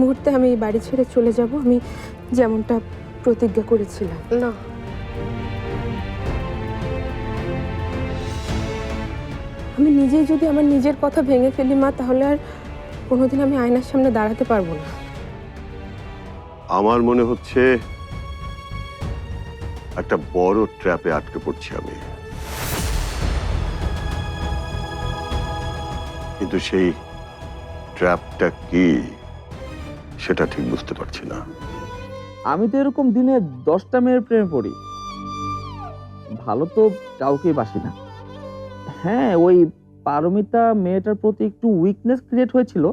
মুহূর্তে আমি এই বাড়ি ছেড়ে চলে যাব আমি যেমনটা প্রতিজ্ঞা করেছিলাম। না। আমি নিজেই যদি আমার নিজের কথা ভেঙে ফেলি মা তাহলে আর কোনোদিন আমি আয়নার সামনে দাঁড়াতে পারব না। আমার মনে হচ্ছে একটা বড় ট্র্যাপে আটকে পড়ছি আমি। কিন্তু সেই ট্র্যাপটা কি? সেটা ঠিক বুঝতে পারছি না। আমি তো এরকম দিনে দশটা মেয়ের প্রেমে পড়ি। ভালো তো কাউকেই বাসি না। হ্যাঁ ওই পারমিতা মেয়েটার প্রতি একটু উইকনেস ক্রিয়েট হয়েছিল।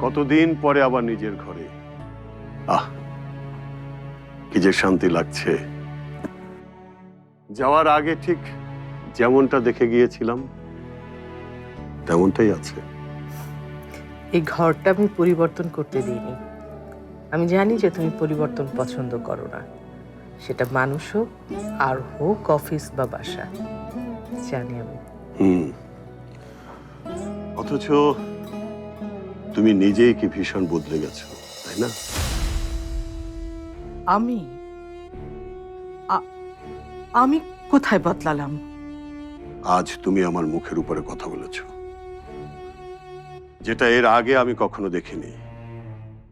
কতদিন পরে আবার নিজের ঘরে? আহ কি যে শান্তি লাগছে। যাওয়ার আগে ঠিক যেমনটা দেখে গিয়েছিলাম তেমনটাই আছে। এই ঘরটা আমি পরিবর্তন করতে দিইনি। আমি জানি যে তুমি পরিবর্তন পছন্দ করো না। সেটা মানুষ হোক আর হোক অফিস বা বাসা। জানি আমি। হুম। অথচ তুমি নিজেই কি ভীষণ বদলে গেছো তাই না? আমি? আমি কোথায় বদলালাম? আজ তুমি আমার মুখের উপরে কথা বলেছ। যেটা এর আগে আমি কখনো দেখিনি।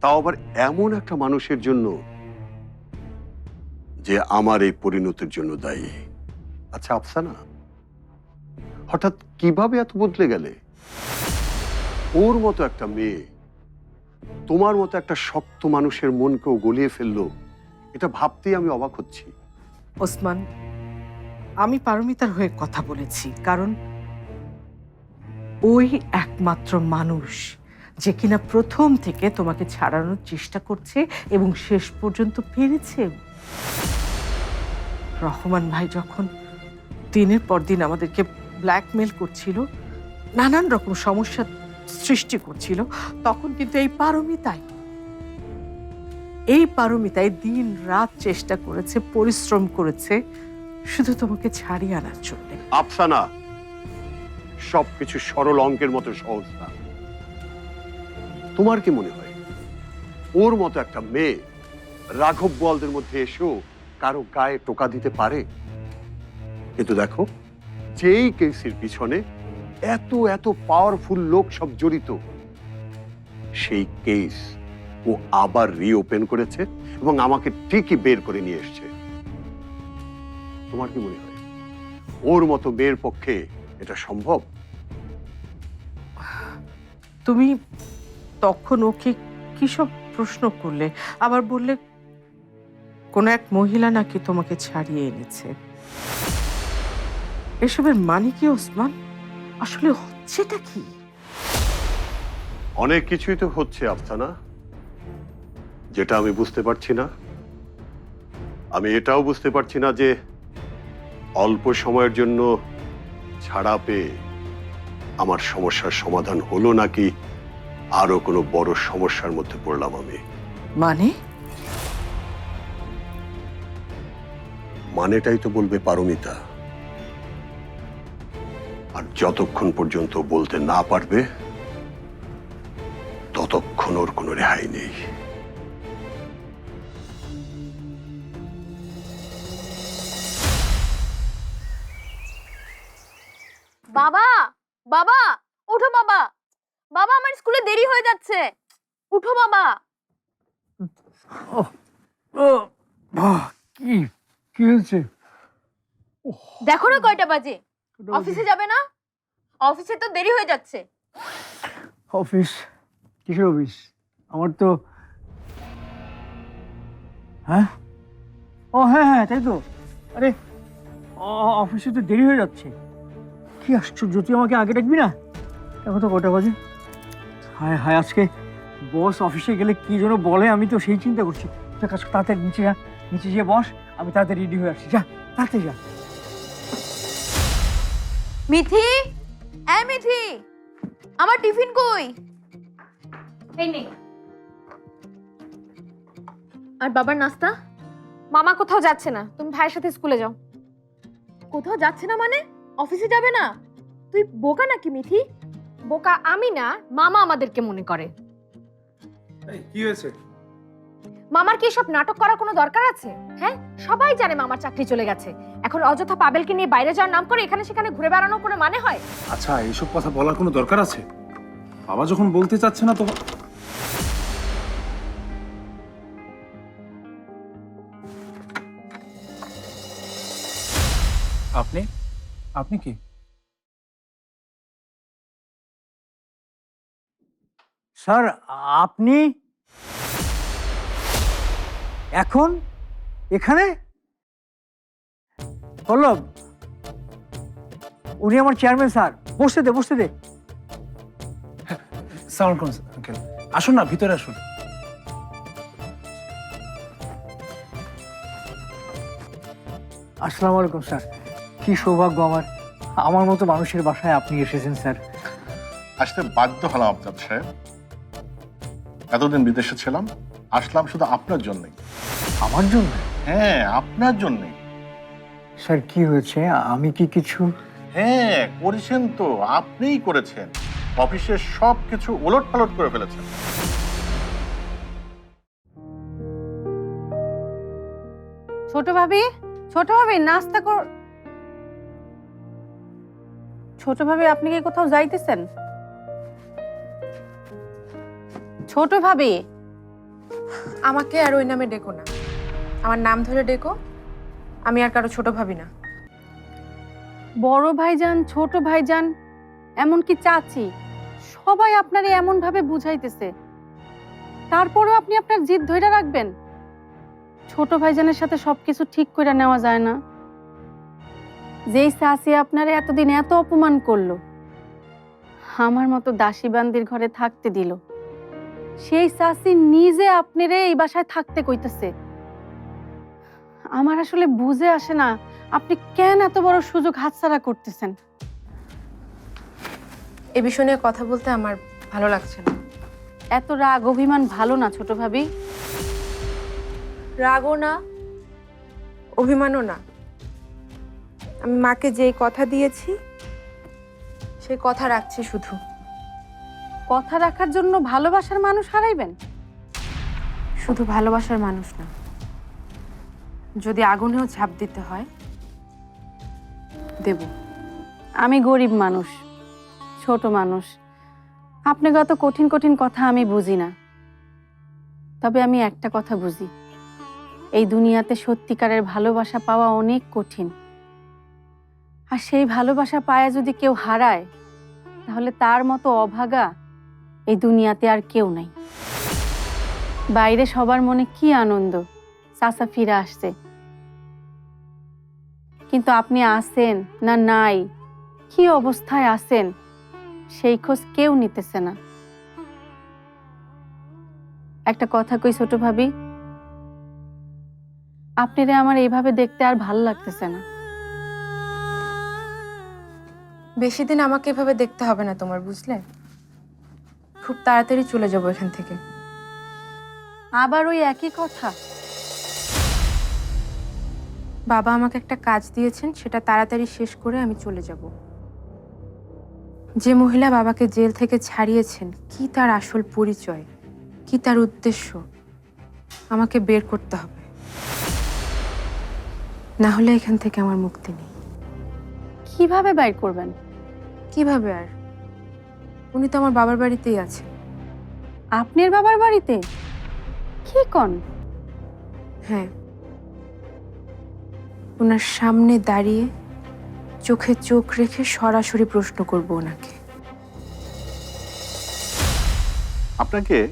তাও আবার এমন একটা মানুষের জন্য যে আমার এই পরিণতির জন্য দায়ী। আচ্ছা আফসানা হঠাৎ কীভাবে এত বদলে গেলে? ওর মতো একটা মেয়ে তোমার মতো একটা শক্ত মানুষের মনকেও গলিয়ে ফেলল এটা ভাবতেই আমি অবাক হচ্ছি। ওসমান আমি পারমিতার হয়ে কথা বলেছি, কারণ ওই একমাত্র মানুষ যে কিনা প্রথম থেকে তোমাকে ছাড়ানোর চেষ্টা করছে এবং শেষ পর্যন্ত পেরেছে। রহমান ভাই যখন দিনের পর দিন আমাদেরকে ব্ল্যাকমেল করছিল, নানান রকম সমস্যা সৃষ্টি করছিল, তখন কিন্তু এই পারমিতাই এই পারমিতাই দিন রাত চেষ্টা করেছে, পরিশ্রম করেছে শুধু তোমাকে ছাড়িয়ে আনার জন্য। আফসানা, সবকিছু সরল অঙ্কের মতো সহজ না। তোমার কি মনে হয়? ওর মতো একটা মেয়ে রাঘব বলদের মধ্যে এসেও কারও গায়ে টোকা দিতে পারে? কিন্তু দেখো, যেই কেসের পিছনে এত এত পাওয়ারফুল লোক সব জড়িত, সেই কেস ও আবার রিওপেন করেছে এবং আমাকে ঠিকই বের করে নিয়ে এসছে। তোমার কি মনে হয়? ওর মতো মেয়ের পক্ষে এটা সম্ভব? তুমি তখন ওকে কি সব প্রশ্ন করলে? আবার বললে কোন এক মহিলা নাকি তোমাকে ছাড়িয়ে এনেছে। এসবের মানে কি ওসমান? আসলে হচ্ছেটা কি? অনেক কিছুই তো হচ্ছে আফসানা। যেটা আমি বুঝতে পারছি না। আমি এটাও বুঝতে পারছি না যে অল্প সময়ের জন্য ছাড়া পেয়ে আমার সমস্যার সমাধান হলো নাকি আরও কোনো বড় সমস্যার মধ্যে পড়লাম আমি? মানে? মানেটাই তো বলবে পারমিতা। আর যতক্ষণ পর্যন্ত বলতে না পারবে ততক্ষণ ওর কোনো রেহাই নেই। বাবা বাবা উঠো বাবা। বাবা আমার স্কুলে দেরি হয়ে যাচ্ছে। উঠো বাবা। ও কি কি হয়েছে? দেখো না কয়টা বাজে। অফিসে যাবে না? অফিসে তো দেরি হয়ে যাচ্ছে। অফিস? কিসের অফিস? আমার তো হ্যাঁ? ও হ্যাঁ হ্যাঁ তাই তো। আরে অফিসে তো দেরি হয়ে যাচ্ছে। কি আশ্চর্য তুই আমাকে আগে ডাকবি না? এখন তো কটা বাজে। হায় হায় আজকে বস অফিসে গেলে কি যেন বলে আমি তো সেই চিন্তা করছি। তুই কাজ তাড়াতাড়ি নিচে যা নিচে গিয়ে বস আমি তাড়াতাড়ি রেডি হয়ে আসছি। যা তাড়াতাড়ি যা। মিথি? এই মিথি আমার টিফিন কই? এই নেই আর বাবার নাস্তা? মামা কোথাও যাচ্ছে না তুমি ভাইয়ের সাথে স্কুলে যাও। কোথাও যাচ্ছে না মানে? অফিসে যাবে না? তুই বোকা নাকি মিথি বোকা আমি না মামা আমাদেরকে মনে করে। কি হয়েছে? মামার কি সব নাটক করার কোনো দরকার আছে? হ্যাঁ সবাই জানে মামার চাকরি চলে গেছে। এখন অযথা পাবেলকে নিয়ে বাইরে যাওয়ার নাম করে এখানে সেখানে ঘুরে বেড়ানো কোনো মানে হয়? আচ্ছা এইসব কথা বলার কোনো দরকার আছে? বাবা যখন বলতে চাচ্ছে না তো আপনি? আপনি কি? স্যার আপনি? এখন? এখানে? পল্লব উনি আমার চেয়ারম্যান স্যার। বসতে দে বসতে দে। সাউন্ড করুন আঙ্কেল আসুন না ভিতরে আসুন। আসসালামু আলাইকুম স্যার। কি সৌভাগ্য আমার। আমার মতো মানুষের বাসায় আপনি এসেছেন স্যার। আসতে বাধ্য হলাম আপনার সাহেব এতদিন বিদেশে ছিলাম আসলাম শুধু আপনার জন্যই। আমার জন্য? হ্যাঁ আপনার জন্যই। স্যার কি হয়েছে? আমি কি কিছু? হ্যাঁ করেছেন তো আপনিই করেছেন। অফিসের সব কিছু ওলট পালট করে ফেলেছেন। ছোট ভাবি ছোট ভাবি নাস্তা কর ছোট ভাবি আপনি কি কোথাও যাইতেছেন? ছোট ভাবি আমাকে আর ওই নামে ডেকো না। আমার নাম ধরে ডেকো আমি আর কারও ছোট ভাবি না। বড় ভাইজান ছোট ভাইজান এমনকি চাচি সবাই আপনারে এমন ভাবে বুঝাইতেছে। তারপরেও আপনি আপনার জিদ ধরে রাখবেন? ছোট ভাইজানের সাথে সবকিছু ঠিক করে নেওয়া যায় না। যেই চাচি আপনারে এতদিন এত অপমান করল আমার মতো দাসী বান্দির ঘরে থাকতে দিল। সেই চাচি নিজে আপনারে এই বাসায় থাকতে কইতেছে। আমার আসলে বুঝে আসে না আপনি কেন এত বড় সুযোগ হাতছাড়া করতেছেন। এ বিষয় নিয়ে কথা বলতে আমার ভালো লাগছে না। এত রাগ অভিমান ভালো না ছোট ভাবি। রাগও না অভিমানও না। আমি মাকে যেই কথা দিয়েছি সেই কথা রাখছি শুধু। কথা রাখার জন্য ভালোবাসার মানুষ হারাইবেন? শুধু ভালোবাসার মানুষ না। যদি আগুনেও ঝাঁপ দিতে হয় দেব। আমি গরিব মানুষ ছোট মানুষ। আপনাকে অত কঠিন কঠিন কথা আমি বুঝি না। তবে আমি একটা কথা বুঝি। এই দুনিয়াতে সত্যিকারের ভালোবাসা পাওয়া অনেক কঠিন। আর সেই ভালোবাসা পায়া যদি কেউ হারায়, তাহলে তার মতো অভাগা এই দুনিয়াতে আর কেউ নাই। বাইরে সবার মনে কি আনন্দ, চাচা ফিরে আসছে। কিন্তু আপনি আসেন না নাই, কি অবস্থায় আছেন, সেই খোঁজ কেউ নিতেছে না। একটা কথা কই ছোট ভাবি, আপনারে আমার এইভাবে দেখতে আর ভালো লাগতেছে না। বেশি দিন আমাকে এভাবে দেখতে হবে না তোমার বুঝলে? খুব তাড়াতাড়ি চলে যাব এখান থেকে। আবার ওই একই কথা? বাবা আমাকে একটা কাজ দিয়েছেন সেটা তাড়াতাড়ি শেষ করে আমি চলে যাব। যে মহিলা বাবাকে জেল থেকে ছাড়িয়েছেন কি তার আসল পরিচয়? কি তার উদ্দেশ্য? আমাকে বের করতে হবে। না হলে এখান থেকে আমার মুক্তি নেই। কীভাবে বাইর করবেন? কীভাবে আর? উনি তো আমার বাবার বাড়িতেই আছেন আপনার বাবার বাড়িতে? কি কন? হ্যাঁ। ওনার সামনে দাঁড়িয়ে চোখে চোখ রেখে সরাসরি প্রশ্ন করব ওনাকে। আপনাকে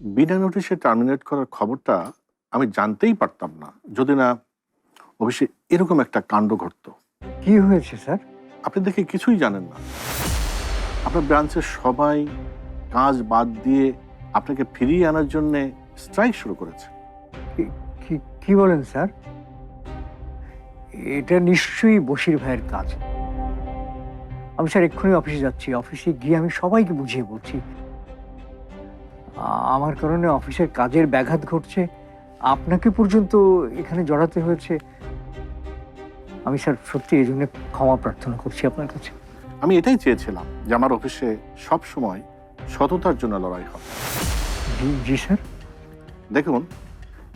বিনা নোটিশে টার্মিনেট করার খবরটা আমি জানতেই পারতাম না যদি না অবশ্যই এরকম একটা কাণ্ড ঘটতো। কি হয়েছে স্যার? আপনি দেখে কিছুই জানেন না। আপনার ব্রাঞ্চের সবাই কাজ বাদ দিয়ে আপনাকে ফিরিয়ে আনার জন্য স্ট্রাইক শুরু করেছে। কি বলেন, স্যার? এটা নিশ্চয়ই বশির ভাইয়ের কাজ। আমি, স্যার, এক্ষুনি অফিসে যাচ্ছি। অফিসে গিয়ে আমি সবাইকে বুঝিয়ে বলছি। আমার কারণে অফিসের কাজের ব্যাঘাত ঘটছে। আপনাকে পর্যন্ত এখানে জড়াতে হয়েছে। আমি স্যার সত্যি এই জন্য ক্ষমা প্রার্থনা করছি আপনার কাছে। আমি এটাই চেয়েছিলাম যে আমার অফিসে সব সময় সততার জন্য লড়াই হবে জি জি স্যার। দেখুন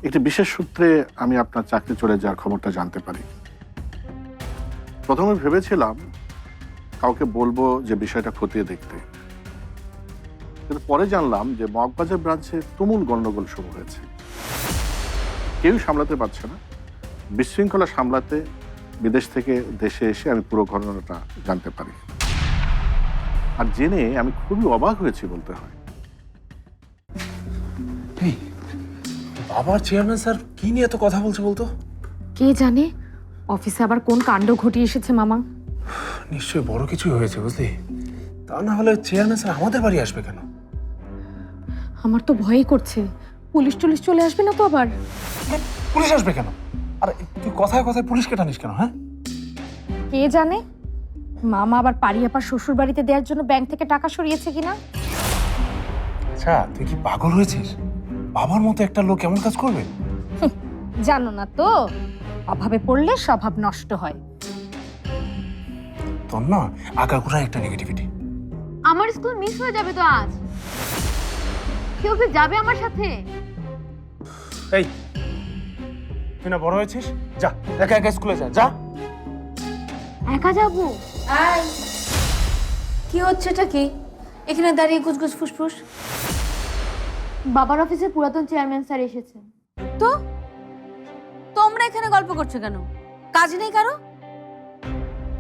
একটি বিশেষ সূত্রে আমি আপনার চাকরি চলে যাওয়ার খবরটা জানতে পারি। প্রথমে ভেবেছিলাম কাউকে বলব যে বিষয়টা খতিয়ে দেখতে। কিন্তু পরে জানলাম যে মগবাজার ব্রাঞ্চে তুমুল গণ্ডগোল শুরু হয়েছে। কেউ সামলাতে পারছে না। বিশৃঙ্খলা সামলাতে বিদেশ থেকে দেশে এসে আমি পুরো ঘটনাটা জানতে পারি। আর জেনে আমি খুবই অবাক হয়েছি বলতে হয়। এই বাবার চেয়ারম্যান স্যার কি নিয়ে এত কথা বলছে বলতো? কে জানে? অফিসে আবার কোন কাণ্ড ঘটিয়ে এসেছে মামা? নিশ্চয়ই বড় কিছু হয়েছে বুঝলি? তা না হলে চেয়ারম্যান স্যার আমাদের বাড়ি আসবে কেন? আমার তো ভয়ই করছে। পুলিশ টুলিশ চলে আসবে না তো আবার? পুলিশ আসবে কেন? আর তুই কথায় কথায় পুলিশকে টানিস কেন হ্যাঁ? কে জানে? মামা আবার পারিয়াপার শ্বশুর বাড়িতে দেওয়ার জন্য ব্যাংক থেকে টাকা সরিয়েছে কিনা? আচ্ছা তুই কি পাগল হয়েছিস? বাবার মতো একটা লোক এমন কাজ করবে? জানো না তো অভাবে পড়লে স্বভাব নষ্ট হয়। তোর না আগাগোড়া একটা নেগেটিভিটি আমার স্কুল মিস হয়ে যাবে তো আজ। কেউ কি যাবে আমার সাথে? এই তুই না বড় হয়েছিস? যা একা একা স্কুলে যা যা। একা যাব? কি হচ্ছে এটা কি? এখানে দাঁড়িয়ে গুজগুজ ফুসফুস? বাবার অফিসে পুরাতন চেয়ারম্যান স্যার এসেছেন তো? তোমরা এখানে গল্প করছ কেন? কাজ নেই কারও?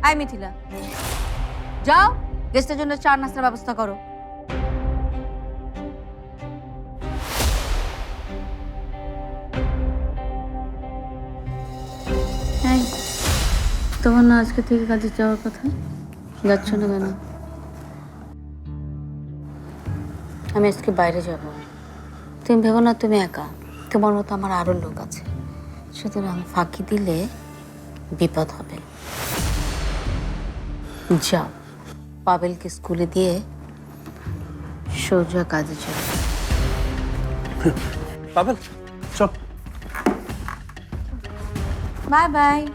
আই মিথিলা। যাও গেস্টের জন্য চার নাস্তার ব্যবস্থা করো। তোমার না আজকে থেকে কাজে যাওয়ার কথা? যাচ্ছ না কেন? আমি আজকে বাইরে যাব। তুমি ভেবো না তুমি একা। তোমার মতো আমার আরও লোক আছে। সুতরাং ফাঁকি দিলে বিপদ হবে। যাও। পাবেলকে স্কুলে দিয়ে সোজা কাজে চলে। পাবেল চল। Bye bye.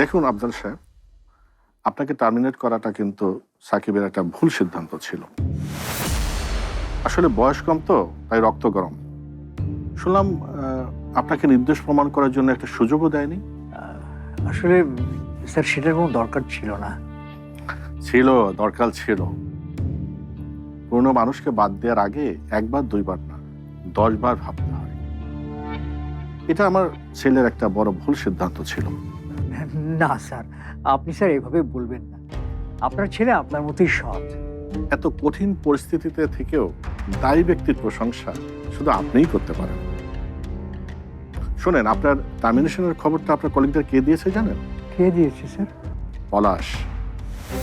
দেখুন আফজাল সাহেব আপনাকে টার্মিনেট করাটা কিন্তু সাকিবের একটা ভুল সিদ্ধান্ত ছিল। আসলে বয়স কম তো তাই রক্ত গরম। শুনলাম আপনাকে নির্দেশ প্রমাণ করার জন্য একটা সুযোগও দেয়নি। আসলে স্যার সেটার কোনো দরকার ছিল না। ছিল দরকার ছিল। পুরনো মানুষকে বাদ দেওয়ার আগে একবার দুইবার না দশবার ভাবতে হয়। এটা আমার ছেলের একটা বড় ভুল সিদ্ধান্ত ছিল। না স্যার। আপনি স্যার এভাবে বলবেন না। আপনার ছেলে আপনার মতোই সৎ। এত কঠিন পরিস্থিতিতে থেকেও দায়ী ব্যক্তির প্রশংসা শুধু আপনিই করতে পারেন। শোনেন আপনার টার্মিনেশনের খবরটা আপনার কলিগদের কে দিয়েছে জানেন? কে দিয়েছে স্যার? পলাশ।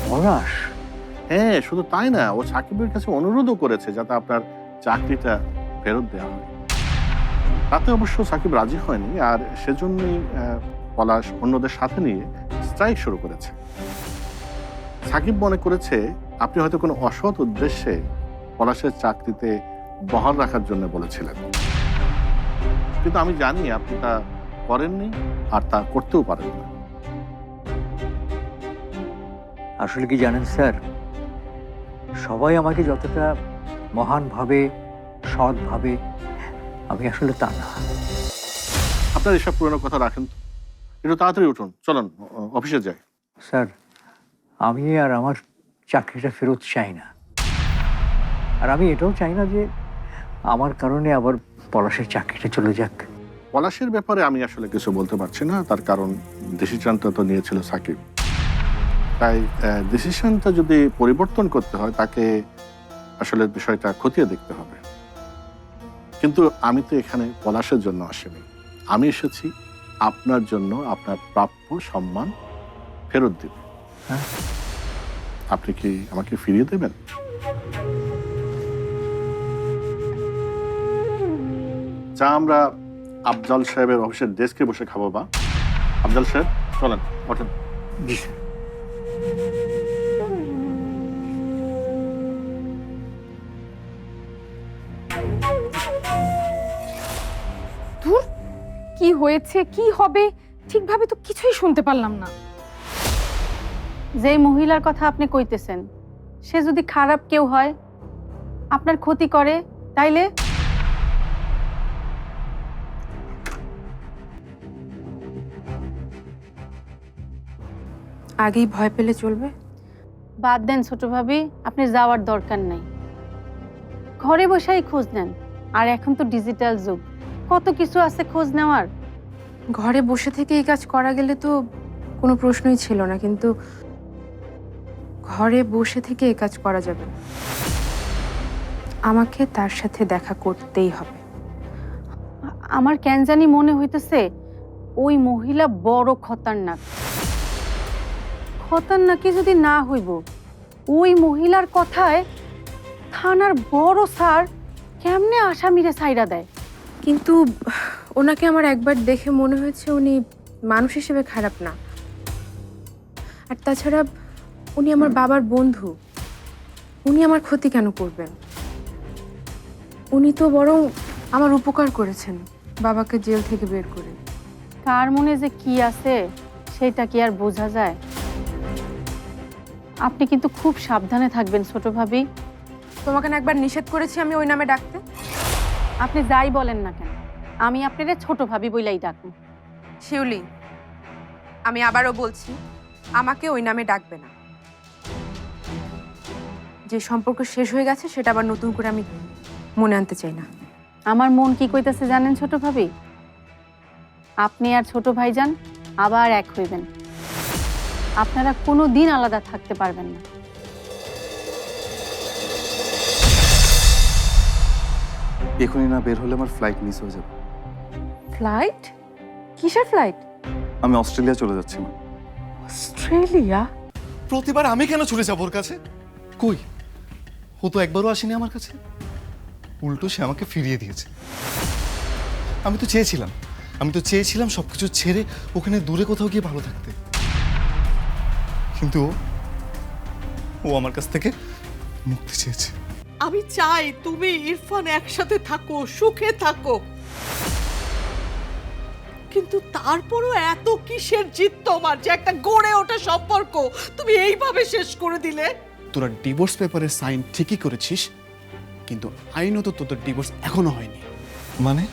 পলাশ? হ্যাঁ শুধু তাই না ও সাকিবের কাছে অনুরোধও করেছে যাতে আপনার চাকরিটা ফেরত দেওয়া হয়। তাতে অবশ্য সাকিব রাজি হয়নি আর সেজন্যই পলাশ অন্যদের সাথে নিয়ে স্ট্রাইক শুরু করেছে। সাকিব মনে করেছে আপনি হয়তো কোনো অসৎ উদ্দেশ্যে পলাশের চাকরিতে বহাল রাখার জন্য বলেছিলেন। কিন্তু আমি জানি আপনি তা করেননি আর তা করতেও পারেন না। আসলে কি জানেন স্যার সবাই আমাকে যতটা মহান ভাবে সৎ ভাবে আমি আসলে তা না। আপনার এসব পুরনো কথা রাখেন তো। একটু তাড়াতাড়ি উঠুন। চলুন অফিসে যাই। স্যার আমি আর আমার চাকরিটা ফেরত চাই না। আর আমি এটাও চাই না যে আমার কারণে আবার পলাশের চাকরিটা চলে যাক। পলাশের ব্যাপারে আমি আসলে কিছু বলতে পারছি না। তার কারণ ডিসিশনটা তো নিয়েছিল সাকিব। তাই ডিসিশনটা যদি পরিবর্তন করতে হয় তাকে আসলে বিষয়টা খতিয়ে দেখতে হবে। কিন্তু আমি তো এখানে পলাশের জন্য আসিনি। আমি এসেছি আপনার জন্য আপনার প্রাপ্য সম্মান ফেরত দিব। হ্যাঁ। আপনি কি আমাকে ফিরিয়ে দেবেন? চা আমরা আফজাল সাহেবের অফিসের ডেস্কে বসে খাব বা। আফজাল সাহেব চলেন ওঠেন। জি স্যার। হয়েছে কি হবে ঠিকভাবে তো কিছুই শুনতে পারলাম না। যেই মহিলার কথা আপনি কইতেছেন সে যদি খারাপ কেউ হয় আপনার ক্ষতি করে তাইলে? আগেই ভয় পেলে চলবে? বাদ দেন ছোট ভাবি আপনি যাওয়ার দরকার নাই। ঘরে বসেই খোঁজ নেন আর এখন তো ডিজিটাল যুগ। কত কিছু আছে খোঁজ নেওয়ার? ঘরে বসে থেকে এই কাজ করা গেলে তো কোনো প্রশ্নই ছিল না কিন্তু ঘরে বসে থেকে এই কাজ করা যাবে। না। আমাকে তার সাথে দেখা করতেই হবে। আমার কেন জানি মনে হইতেছে ওই মহিলা বড় খতরনাক। খতরনাকি যদি না হইব ওই মহিলার কথায় থানার বড় স্যার কেমনে আসামিরে সাইরা দেয়? কিন্তু ওনাকে আমার একবার দেখে মনে হয়েছে উনি মানুষ হিসেবে খারাপ না। আর তাছাড়া উনি আমার বাবার বন্ধু। উনি আমার ক্ষতি কেন করবেন? উনি তো বরং আমার উপকার করেছেন বাবাকে জেল থেকে বের করে। কার মনে যে কি আছে সেটা কি আর বোঝা যায়? আপনি কিন্তু খুব সাবধানে থাকবেন ছোট ভাবি। তোমাকে না একবার নিষেধ করেছি আমি ওই নামে ডাকতে? আপনি যাই বলেন না কেন। আমি আপনারে ছোট ভাবি বইলাই ডাকবো। শিউলি আমি আবারও বলছি আমাকে ওই নামে ডাকবে না। যে সম্পর্ক শেষ হয়ে গেছে সেটা আবার নতুন করে আমি মনে আনতে চাই না। আমার মন কি কইতাছে জানেন ছোট ভাবি? আপনি আর ছোট ভাই যান আবার এক হইবেন। আপনারা কোনো দিন আলাদা থাকতে পারবেন না। এখনই না বের হলে আমার ফ্লাইট মিস হয়ে যাবে। ফ্লাইট কিসের ফ্লাইট আমি অস্ট্রেলিয়া চলে যাচ্ছি মা অস্ট্রেলিয়া? প্রতিবার আমি কেন চলে যাব ওর কাছে? কই? ও তো একবারও আসেনি আমার কাছে। উল্টো সে আমাকে ফিরিয়ে দিয়েছে। আমি তো চেয়েছিলাম। আমি তো চেয়েছিলাম সবকিছু ছেড়ে ওখানে দূরে কোথাও গিয়ে ভালো থাকতে। কিন্তু ও- ও আমার কাছ থেকে মুক্তি চেয়েছে। আমি চাই তুমি ইরফান একসাথে থাকো সুখে থাকো। কিন্তু তারপরও এত কিসের জিত তোমার যে একটা গড়ে ওঠা সম্পর্ক? তুমি এইভাবে শেষ করে দিলে? তোরা ডিভোর্স পেপারে সাইন ঠিকই করেছিস কিন্তু আইনত তোদের ডিভোর্স এখনও হয়নি। মানে?